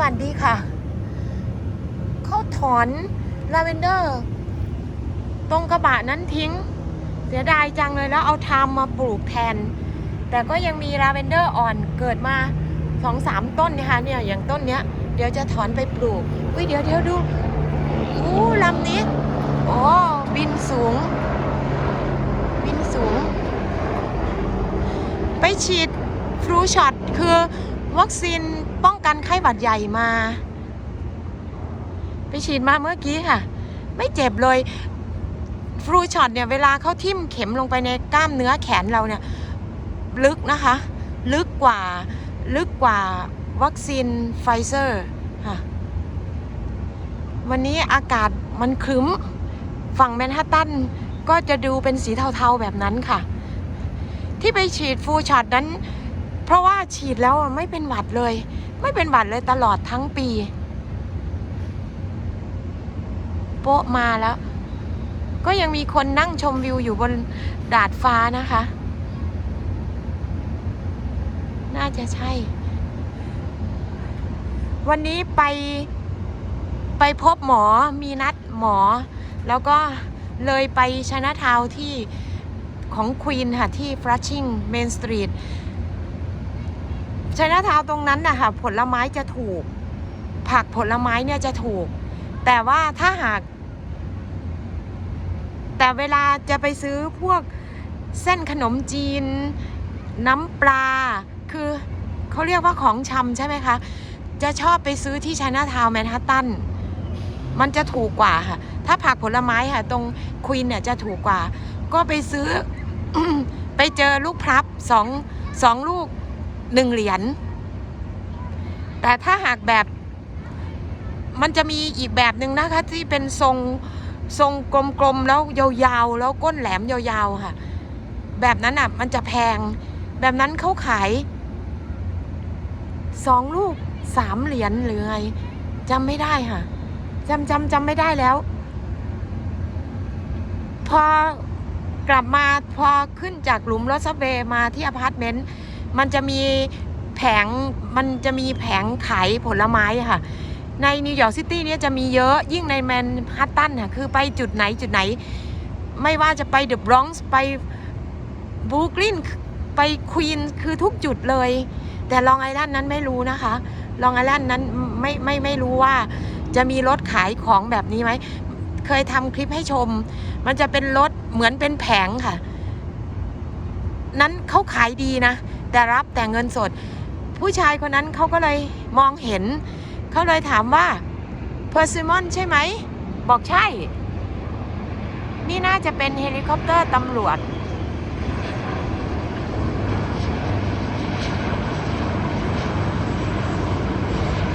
วัสดีค่ะ เขาถอนลาเวนเดอร์ ตรงกระบะนั้นทิ้ง เสียดายจังเลยแล้วเอาไทม์มาปลูกแทน แต่ก็ยังมีลาเวนเดอร์อ่อนเกิดมาสองสามต้นนะคะเนี่ยอย่างต้นเนี้ย เดี๋ยวจะถอนไปปลูกอุ้ยเดี๋ยวเดี๋ยวดูอู้ลำนี้โอ้บินสูง บินสูง ไปฉีดฟลูช็อตคือ วัคซีนป้องกันไข้หวัดใหญ่มา ไปฉีดมาเมื่อกี้ค่ะ ไม่เจ็บเลยฟลูช็อตเนี่ยเวลาเขาทิ่มเข็มลงไปในกล้ามเนื้อแขนเราเนี่ย ลึกนะคะ ลึกกว่าลึกกว่าวัคซีนไฟเซอร์ค่ะ วันนี้อากาศมันครึ้ม ฝั่งแมนฮัตตันก็จะดูเป็นสีเทาๆแบบนั้นค่ะ ที่ไปฉีดฟูช็อตนั้น เพราะว่าฉีดแล้วไม่เป็นหวัดเลย ไม่เป็นหวัดเลยตลอดทั้งปี โป๊ะมาแล้ว ก็ยังมีคนนั่งชมวิวอยู่บนดาดฟ้านะคะ น่าจะใช่ วันนี้ไปไปพบหมอมีนัดหมอ แล้วก็เลยไปชนะทาวที่ของควีนค่ะที่ Flushing Main Street ชน ชนะทาวตรงนั้นนะคะผลไม้จะถูก ผักผลไม้เนี่ยจะถูก แต่ว่าถ้าหาก แต่เวลาจะไปซื้อพวกเส้นขนมจีน น้ำปลา คือเขาเรียกว่าของชำใช่ไหมคะ จะชอบไปซื้อที่ช i นาทาวแมนฮัตตันมันจะถูกกว่าค่ะ ถ้าผักผลไม้ค่ะ ตรงควีนเนี่ยจะถูกกว่า ก็ไปซื้อ ไปเจอลูกพลับสองสองลูก หนึ่งเหรียญแต่ถ้าหากแบบมันจะมีอีกแบบหนึ่งนะคะ ที่เป็นทรงทรงกลมๆแล้วยาวๆ แล้วก้นแหลมยาวๆค่ะ แบบนั้นอะ มันจะแพง แบบนั้นเขาขายสองลูกสามเหรียญหรือไงจำไม่ได้ค่ะจำจำจำไม่ได้แล้ว พอกลับมาพอขึ้นจากหลุมรถซับเวย์มาที่อพาร์ตเมนต์ มันจะมีแผงมันจะมีแผงขายผลไม้ค่ะ ในนิวยอร์กซิตี้เนี่ยจะมีเยอะยิ่งในแมนฮัตตันค่ะคือไปจุดไหนจุดไหน ไม่ว่าจะไปเดอะบรอนซ์ไปบรูคลินไปควีนคือทุกจุดเลย แต่ลองไอแลนด์นั้นไม่รู้นะคะ ลองไอแลนด์นั้นไม่ไม่ไม่รู้ว่าจะมีรถขายของแบบนี้ไหม เคยทำคลิปให้ชม มันจะเป็นรถเหมือนเป็นแผงค่ะ นั้นเขาขายดีนะ แต่รับแต่เงินสด ผู้ชายคนนั้นเขาก็เลยมองเห็น เขาเลยถามว่าเพอร์ซิมอนใช่ไหม บอกใช่ นี่น่าจะเป็นเฮลิคอปเตอร์ตำรวจ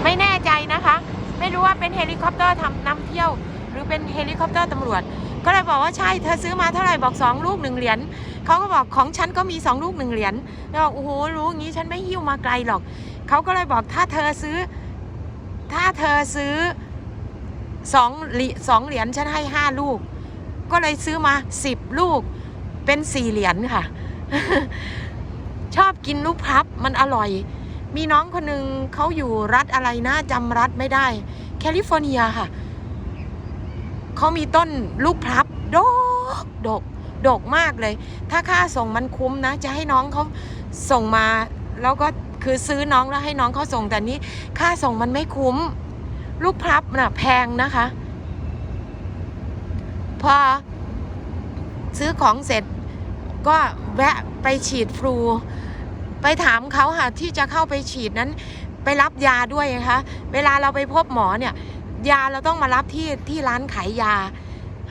ไม่แน่ใจนะคะ ไม่รู้ว่าเป็นเฮลิคอปเตอร์ทำนำเที่ยว หรือเป็นเฮลิคอปเตอร์ตำรวจ ก็เลยบอกว่าใช่ เธอซื้อมาเท่าไหร่บอก2ลูกหนึ่งเหรียญ เขาก็บอกของฉันก็มี2ลูกหนึ่งเหรียญแล้วบอกโอ้โหรู้อย่างนี้ฉันไม่หิ้วมาไกลหรอกเขาก็เลยบอกถ้าเธอซื้อ ถ้าเธอซื้อสองสองเหรียญฉันให้ห้าลูก ก็เลยซื้อมาสิบลูกเป็นสี่เหรียญค่ะ ชอบกินลูกพลับมันอร่อย มีน้องคนหนึ่งเขาอยู่รัฐอะไรนะจำรัฐไม่ได้ แคลิฟอร์เนียค่ะเขามีต้นลูกพลับดกดก ดกมากเลย ถ้าค่าส่งมันคุ้มนะ จะให้น้องเขาส่งมาแล้วก็คือซื้อน้องแล้วให้น้องเขาส่งแต่นี้ ค่าส่งมันไม่คุ้ม ลูกพลับน่ะแพงนะคะ พอ ซื้อของเสร็จก็แวะไปฉีดฟลู ไปถามเขาค่ะที่จะเข้าไปฉีดนั้น ไปรับยาด้วยนะคะ เวลาเราไปพบหมอเนี่ย ยาเราต้องมารับที่ที่ร้านขายยา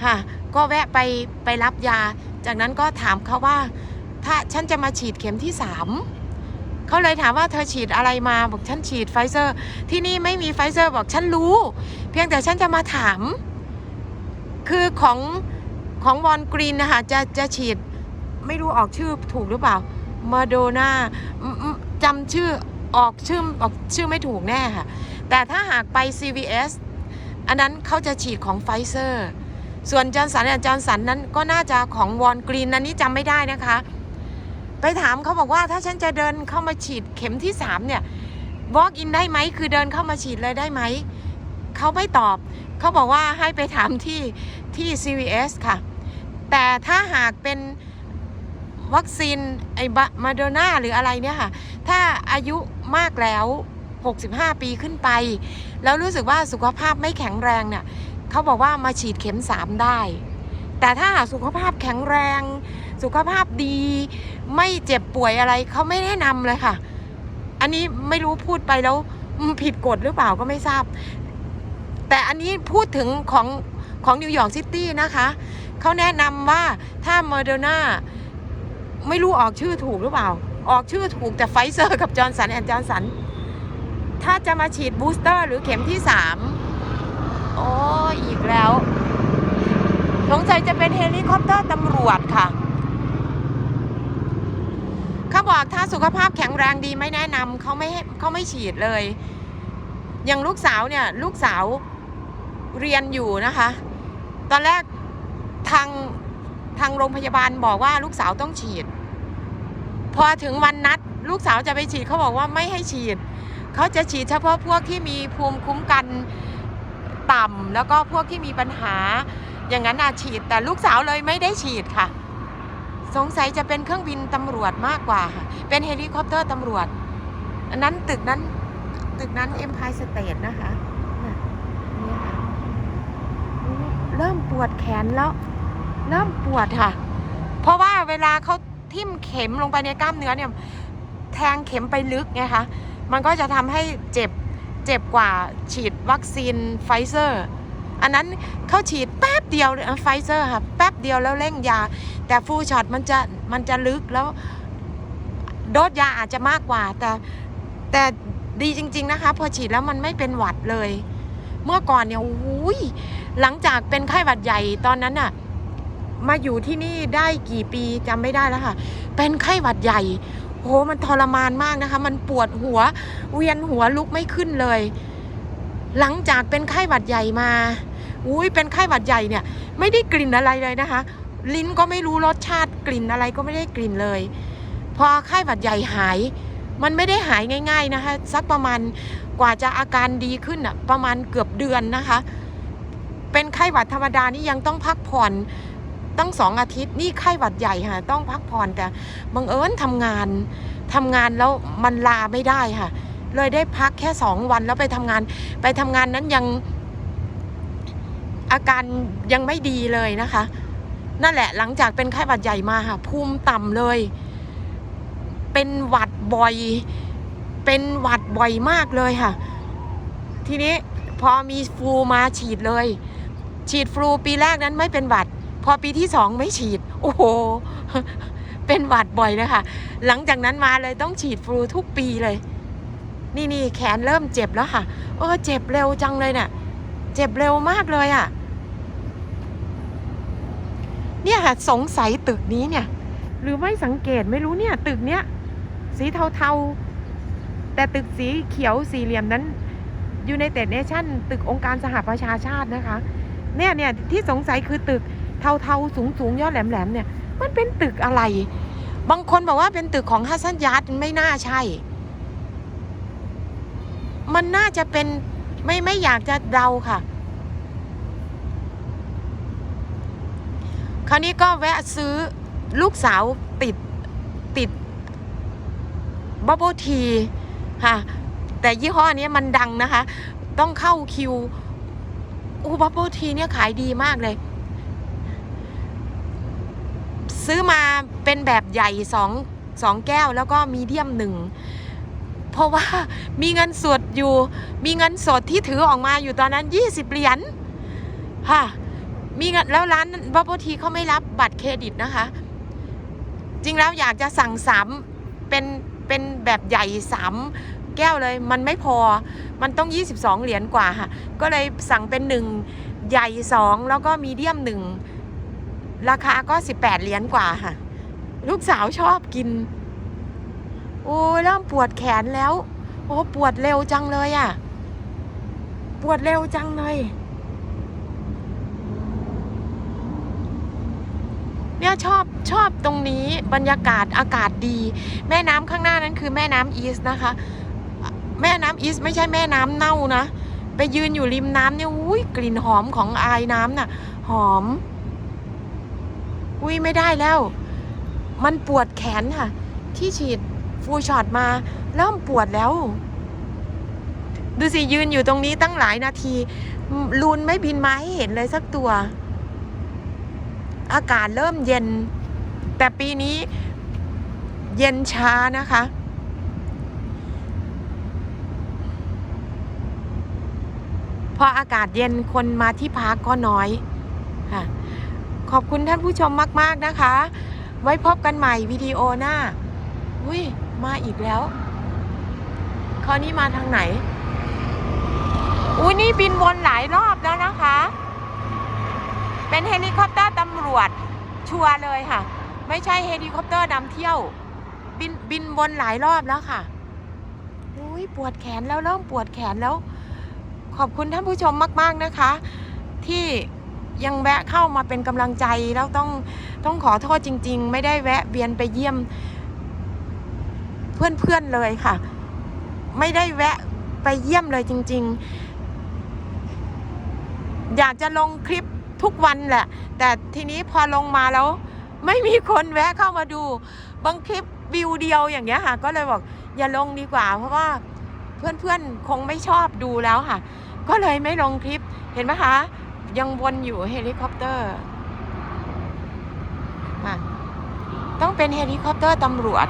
ค่ะ ก็แวะไปไปรับยา จากนั้นก็ถามเขาว่า ถ้าฉันจะมาฉีดเข็มที่สามเขาเลยถามว่าเธอฉีดอะไรมาบอกฉันฉีดไฟเซอร์ ที่นี่ไม่มีไฟเซอร์บอกฉันรู้ เพียงแต่ฉันจะมาถาม คือของของวอนกรีนนะคะจะจะฉีดไม่รู้ออกชื่อถูกหรือเปล่ามาโดนาจำชื่อออกชื่อออกชื่อไม่ถูกแน่ค่ะ แต่ถ้าหากไป CVS อันนั้นเขาจะฉีดของไฟเซอร์ ส่วนจอร์นสันจอร์นสันนั้นก็น่าจะของวอนกรีนนั้นนี้จำไม่ได้นะคะ ไปถามเขาบอกว่าถ้าฉันจะเดินเข้ามาฉีดเข็มที่3เนี่ย walk in ได้ไหมคือเดินเข้ามาฉีดเลยได้ไหมเขาไม่ตอบเขาบอกว่าให้ไปถามที่ที่ CVS ค่ะ แต่ถ้าหากเป็นวัคซีนไอ้มาโดนาหรืออะไรเนี่ยค่ะ ถ้าอายุมากแล้ว 65 ปีขึ้นไป แล้วรู้สึกว่าสุขภาพไม่แข็งแรงเนี่ย เขาบอกว่ามาฉีดเข็ม3ได้ แต่ถ้าสุขภาพแข็งแรง สุขภาพดี ไม่เจ็บป่วยอะไรเขาไม่แนะนำเลยค่ะ อันนี้ไม่รู้พูดไปแล้วผิดกฎหรือเปล่าก็ไม่ทราบ แต่อันนี้พูดถึงของของนิวยอร์กซิตี้นะคะเขาแนะนำว่าถ้า m มเด n นาไม่รู้ออกชื่อถูกหรือเปล่า ออกชื่อถูกแต่ไฟเซอร์กับจอร์นสันแอนด์จอร์นสันถ้าจะมาฉีดบูสเตอร์หรือเข็มที่3 โอ้อีกแล้วสงสัยจะเป็นเฮลิคอปเตอร์ตำรวจค่ะเขาบอกถ้าสุขภาพแข็งแรงดีไม่แนะนำเขาไม่เขาไม่ฉีดเลย อย่างลูกสาวเนี่ยลูกสาวเรียนอยู่นะคะ ตอนแรกทางทางโรงพยาบาลบอกว่าลูกสาวต้องฉีด พอถึงวันนัด ลูกสาวจะไปฉีดเขาบอกว่าไม่ให้ฉีด เขาจะฉีดเฉพาะพวกที่มีภูมิคุ้มกัน ต่ำแล้วก็พวกที่มีปัญหา อย่างนั้นอาฉีด แต่ลูกสาวเลยไม่ได้ฉีดค่ะ สงสัยจะเป็นเครื่องบินตำรวจมากกว่าค่ะเป็นเฮลิคอปเตอร์ตำรวจ อันนั้นตึกนั้นตึกนั้น Empire State นะคะนี่ค่ะเริ่มปวดแขนแล้ว เริ่มปวดค่ะ เพราะว่าเวลาเขาทิ่มเข็มลงไปในกล้ามเนื้อเนี่ย แทงเข็มไปลึกไงคะมันก็จะทำให้เจ็บ เจ็บกว่าฉีดวัคซีนไฟเซอร์ อันนั้นเขาฉีดแป๊บเดียวไฟเซอร์ค่ะแป๊บเดียวแล้วเร่งยา แต่ฟูช็อตมันจะมันจะลึกแล้วโดสยาอาจจะมากกว่า แต่แต่ดีจริง ๆนะคะ พอฉีดแล้วมันไม่เป็นหวัดเลย เมื่อก่อนเนี่ยอุ้ยหลังจากเป็นไข้หวัดใหญ่ตอนนั้นน่ะมาอยู่ที่นี่ได้กี่ปีจำไม่ได้แล้วค่ะ เป็นไข้หวัดใหญ่ โหมันทรมานมากนะคะ มันปวดหัว เวียนหัวลุกไม่ขึ้นเลย หลังจากเป็นไข้หวัดใหญ่มา อุ้ยเป็นไข้หวัดใหญ่เนี่ย ไม่ได้กลิ่นอะไรเลยนะคะ ลิ้นก็ไม่รู้รสชาติกลิ่นอะไรก็ไม่ได้กลิ่นเลย พอไข้หวัดใหญ่หาย มันไม่ได้หายง่าย ๆนะคะ สักประมาณกว่าจะอาการดีขึ้นอะประมาณเกือบเดือนนะคะ เป็นไข้หวัดธรรมดานี่ยังต้องพักผ่อน ตั้งสองอาทิตย์นี่ไข้หวัดใหญ่ค่ะ ต้องพักผ่อนแต่บังเอิญทำงานทำงานแล้วมันลาไม่ได้ค่ะ เลยได้พักแค่สองวันแล้วไปทำงาน ไปทำงานนั้นยังอาการยังไม่ดีเลยนะคะ นั่นแหละหลังจากเป็นไข้หวัดใหญ่มาค่ะ ภูมิต่ำเลย เป็นหวัดบ่อย เป็นหวัดบ่อยมากเลยค่ะ ทีนี้พอมีฟลูมาฉีดเลย ฉีดฟลูปีแรกนั้นไม่เป็นหวัด พอปีที่สองไม่ฉีด โอ้โห เป็นหวัดบ่อยเลยค่ะ หลังจากนั้นมาเลยต้องฉีดฟลูทุกปีเลย นี่นี่แขนเริ่มเจ็บแล้วค่ะ เออเจ็บเร็วจังเลยเนี่ย เจ็บเร็วมากเลยอะ่ะ เนี่ยค่ะสงสัยตึกนี้เนี่ย หรือไม่สังเกตไม่รู้เนี่ย ตึกเนี้ยสีเทาๆ แต่ตึกสีเขียวสี่เหลี่ยมนั้นยู i นเต็ดเนชั่นตึกองค์การสหประชาชาตินะคะ เนี่ยเนี่ยที่สงสัยคือตึก เทาๆ สูงๆยอดแหลมๆเนี่ย มันเป็นตึกอะไร บางคนบอกว่าเป็นตึกของฮัสซันยัดไม่น่าใช่ มันน่าจะเป็นไม่ไม่อยากจะเดาค่ะ คราวนี้ก็แวะซื้อลูกสาวติดติดบับเบิลทีค่ะแต่ยี่ห้อนี้มันดังนะคะ ต้องเข้าคิวอ้บับเบิลทีเนี่ยขายดีมากเลย ซื้อมาเป็นแบบใหญ่สองสองแก้วแล้วก็มีเดียมหนึ่งเพราะว่ามีเงินสดอยู่ มีเงินสดที่ถือออกมาอยู่ตอนนั้น 20 เหรียญค่ะมีเงินแล้วร้านบับเบิลทีเขาไม่รับบัตรเครดิตนะคะ จริงแล้วอยากจะสั่งสามเป็นเป็นแบบใหญ่สามแก้วเลยมันไม่พอมันต้อง 22 เหรียญกว่าค่ะ ก็เลยสั่งเป็นหนึ่งใหญ่สองแล้วก็มีเดียมหนึ่ง ราคาก็ 18 เหรียญกว่าค่ะ ลูกสาวชอบกิน โอ้เริ่มปวดแขนแล้ว โอ้ปวดเร็วจังเลยอะ่ะ ปวดเร็วจังเลย เนี่ยชอบชอบตรงนี้บรรยากาศอากาศดี แม่น้ำข้างหน้านั้นคือแม่น้ำอีสนะคะ แม่น้ำอีสไม่ใช่แม่น้ำเน่านะ ไปยืนอยู่ริมน้ำเนี่ยอุ้ยกลิ่นหอมของอายน้ำน่ะ หอม อุ้ยไม่ได้แล้ว มันปวดแขนค่ะ ที่ฉีดฟูช็อตมาเริ่มปวดแล้ว ดูสิ ยืนอยู่ตรงนี้ตั้งหลายนาที ลูนไม่บินมาให้เห็นเลยสักตัว อากาศเริ่มเย็น แต่ปีนี้เย็นช้านะคะพออากาศเย็นคนมาที่พักก็น้อยค่ะ ขอบคุณท่านผู้ชมมาก ๆ นะคะ ไว้พบกันใหม่วิดีโอหน้า อุ้ย มาอีกแล้ว คราวนี้มาทางไหน อุ้ยนี่บินวนหลายรอบแล้วนะคะ เป็นเฮลิคอปเตอร์ตำรวจ ชัวร์เลยค่ะ ไม่ใช่เฮลิคอปเตอร์นำเที่ยว บินบินวนหลายรอบแล้วค่ะ อุ้ยปวดแขนแล้วเริ่มปวดแขนแล้ว ขอบคุณท่านผู้ชมมาก ๆนะคะ ที่ ยังแวะเข้ามาเป็นกำลังใจแล้วต้องต้องขอโทษจริง ๆ ไม่ได้แวะเวียนไปเยี่ยม เพื่อนๆเลยค่ะ ไม่ได้แวะไปเยี่ยมเลยจริง ๆ อยากจะลงคลิปทุกวันแหละ แต่ทีนี้พอลงมาแล้ว ไม่มีคนแวะเข้ามาดู บางคลิปวิวเดียวอย่างเงี้ยค่ะ ก็เลยบอกอย่าลงดีกว่า เพราะว่าเพื่อนๆคงไม่ชอบดูแล้วค่ะ ก็เลยไม่ลงคลิปเห็นไหมคะ ยังวนอยู่เฮลิคอปเตอร์ค่ะต้องเป็นเฮลิคอปเตอร์ตำรวจ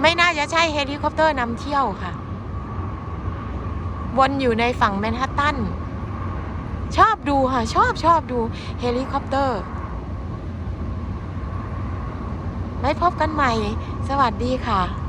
ไม่น่าจะใช่เฮลิคอปเตอร์นำเที่ยวค่ะ วนอยู่ในฝั่งแมนฮัตตัน ชอบดูค่ะ ชอบชอบดูเฮลิคอปเตอร์ ไว้พบกันใหม่ สวัสดีค่ะ